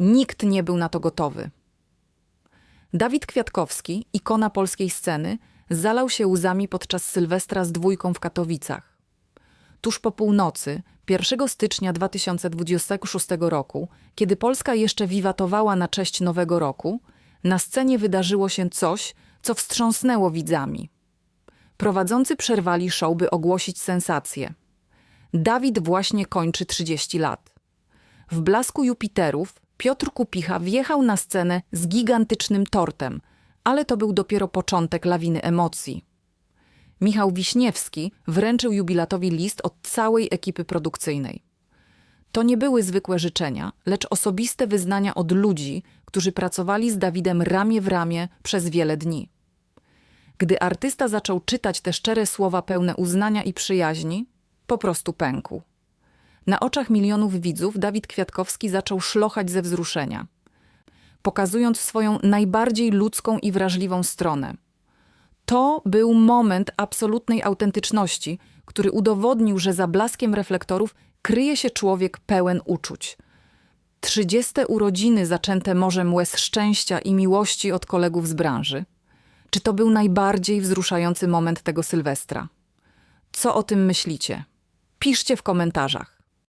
Nikt nie był na to gotowy. Dawid Kwiatkowski, ikona polskiej sceny, zalał się łzami podczas Sylwestra z dwójką w Katowicach. Tuż po północy, 1 stycznia 2026 roku, kiedy Polska jeszcze wiwatowała na cześć Nowego Roku, na scenie wydarzyło się coś, co wstrząsnęło widzami. Prowadzący przerwali show, by ogłosić sensację. Dawid właśnie kończy 30 lat. W blasku Jupiterów Piotr Kupicha wjechał na scenę z gigantycznym tortem, ale to był dopiero początek lawiny emocji. Michał Wiśniewski wręczył jubilatowi list od całej ekipy produkcyjnej. To nie były zwykłe życzenia, lecz osobiste wyznania od ludzi, którzy pracowali z Dawidem ramię w ramię przez wiele dni. Gdy artysta zaczął czytać te szczere słowa pełne uznania i przyjaźni, po prostu pękł. Na oczach milionów widzów Dawid Kwiatkowski zaczął szlochać ze wzruszenia, pokazując swoją najbardziej ludzką i wrażliwą stronę. To był moment absolutnej autentyczności, który udowodnił, że za blaskiem reflektorów kryje się człowiek pełen uczuć. Trzydzieste urodziny zaczęte morzem łez szczęścia i miłości od kolegów z branży. Czy to był najbardziej wzruszający moment tego Sylwestra? Co o tym myślicie? Piszcie w komentarzach.